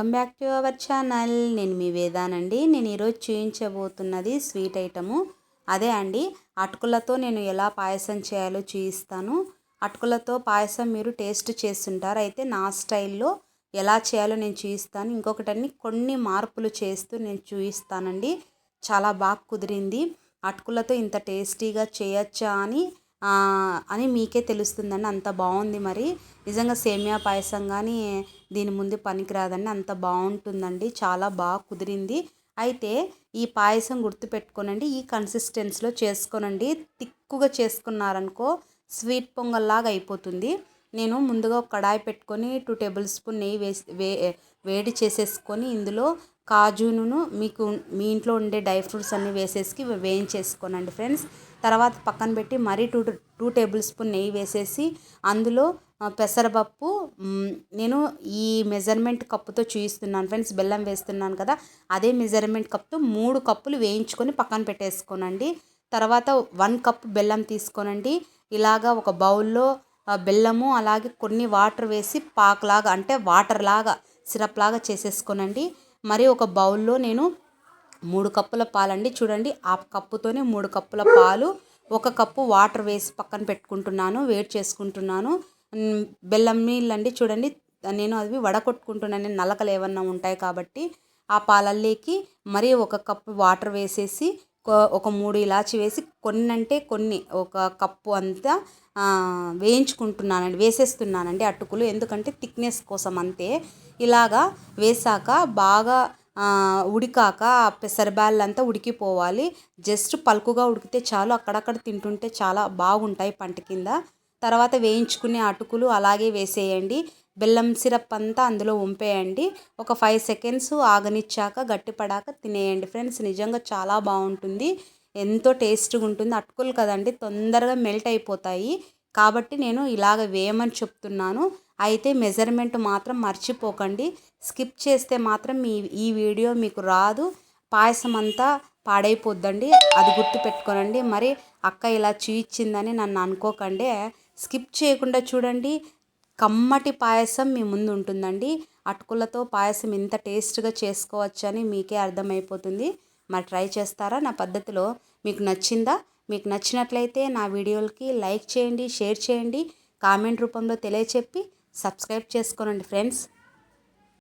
Welcome back to our channel. నేను మీ వేదానండి. నేను ఈరోజు చూయించబోతున్నది స్వీట్ ఐటము. అదే అండి అటుకులతో నేను ఎలా పాయసం చేయాలో చూయిస్తాను. అటుకులతో పాయసం మీరు టేస్ట్ చేస్తుంటారు. అయితే నా స్టైల్లో ఎలా చేయాలో నేను చూపిస్తాను ఇంకొకటన్ని కొన్ని మార్పులు చేస్తూ నేను చూయిస్తానండి. చాలా బాగా కుదిరింది. అటుకులతో ఇంత టేస్టీగా చేయొచ్చా అని అని మీకే తెలుస్తుందండి. అంత బాగుంది మరి. నిజంగా సేమియా పాయసం కానీ దీని ముందు పనికిరాదండి అంత బాగుంటుందండి. చాలా బాగా కుదిరింది. అయితే ఈ పాయసం గుర్తుపెట్టుకోనండి. ఈ కన్సిస్టెన్సీలో చేసుకోనండి. తిక్కుగా చేసుకున్నారనుకో స్వీట్ పొంగల్లాగా అయిపోతుంది. నేను ముందుగా ఒక కడాయి పెట్టుకొని టూ టేబుల్ స్పూన్ నెయ్యి వేసి వే వేడి చేసేసుకొని ఇందులో కాజును మీకు మీ ఇంట్లో ఉండే డ్రై ఫ్రూట్స్ అన్నీ వేసేసి వేయించేసుకోనండి ఫ్రెండ్స్. తర్వాత పక్కన పెట్టి మరీ టూ టూ టేబుల్ స్పూన్ నెయ్యి వేసేసి అందులో పెసరపప్పు నేను ఈ మెజర్మెంట్ కప్పుతో చూయిస్తున్నాను ఫ్రెండ్స్. బెల్లం వేస్తున్నాను కదా అదే మెజర్మెంట్ కప్తో మూడు కప్పులు వేయించుకొని పక్కన పెట్టేసుకోనండి. తర్వాత వన్ కప్ బెల్లం తీసుకోనండి. ఇలాగా ఒక బౌల్లో బెల్లము అలాగే కొన్ని వాటర్ వేసి పాకులాగా అంటే వాటర్ లాగా సిరప్ లాగా చేసేసుకోనండి. మరి ఒక బౌల్లో నేను మూడు కప్పుల పాలండి. చూడండి ఆ కప్పుతోనే మూడు కప్పుల పాలు ఒక కప్పు వాటర్ వేసి పక్కన పెట్టుకుంటున్నాను వేడి చేసుకుంటున్నాను. బెల్లం నీళ్ళండి చూడండి నేను అవి వడకొట్టుకుంటున్నాను నలకలు ఏమన్నా ఉంటాయి కాబట్టి ఆ పాలల్లోకి మరీ ఒక కప్పు వాటర్ వేసేసి ఒక మూడు ఇలాచి వేసి కొన్ని అంటే కొన్ని ఒక కప్పు అంతా వేయించుకుంటున్నానండి వేసేస్తున్నానండి అటుకులు. ఎందుకంటే థిక్నెస్ కోసం అంతే. ఇలాగా వేసాక బాగా ఉడికాక పెసరబ్యాళ్ళంతా ఉడికిపోవాలి. జస్ట్ పలుకుగా ఉడికితే చాలు. అక్కడక్కడ తింటుంటే చాలా బాగుంటాయి పంట కింద. తర్వాత వేయించుకునే అటుకులు అలాగే వేసేయండి. బెల్లం సిరప్ అంతా అందులో ఉంపేయండి. ఒక ఫైవ్ సెకండ్స్ ఆగనిచ్చాక గట్టిపడాక తినేయండి. ఫ్రెండ్స్ నిజంగా చాలా బాగుంటుంది. ఎంతో టేస్ట్గా ఉంటుంది. అటుకులు కదండి తొందరగా మెల్ట్ అయిపోతాయి. కాబట్టి నేను ఇలాగ వేయమని చెప్తున్నాను. అయితే మెజర్మెంట్ మాత్రం మర్చిపోకండి. స్కిప్ చేస్తే మాత్రం మీ ఈ వీడియో మీకు రాదు. పాయసం అంతా పాడైపోద్దండి. అది గుర్తు పెట్టుకోనండి మరి అక్క ఇలా చూయించిందని నన్ను అనుకోకండి. స్కిప్ చేయకుండా చూడండి. కమ్మటి పాయసం మీ ముందు ఉంటుందండి. అటుకులతో పాయసం ఇంత టేస్ట్గా చేసుకోవచ్చని మీకే అర్థమైపోతుంది. మరి ట్రై చేస్తారా? నా పద్ధతిలో మీకు నచ్చిందా? మీకు నచ్చినట్లయితే నా వీడియోలకి లైక్ చేయండి షేర్ చేయండి కామెంట్ రూపంలో తెలియచెప్పి సబ్స్క్రైబ్ చేసుకోనండి ఫ్రెండ్స్.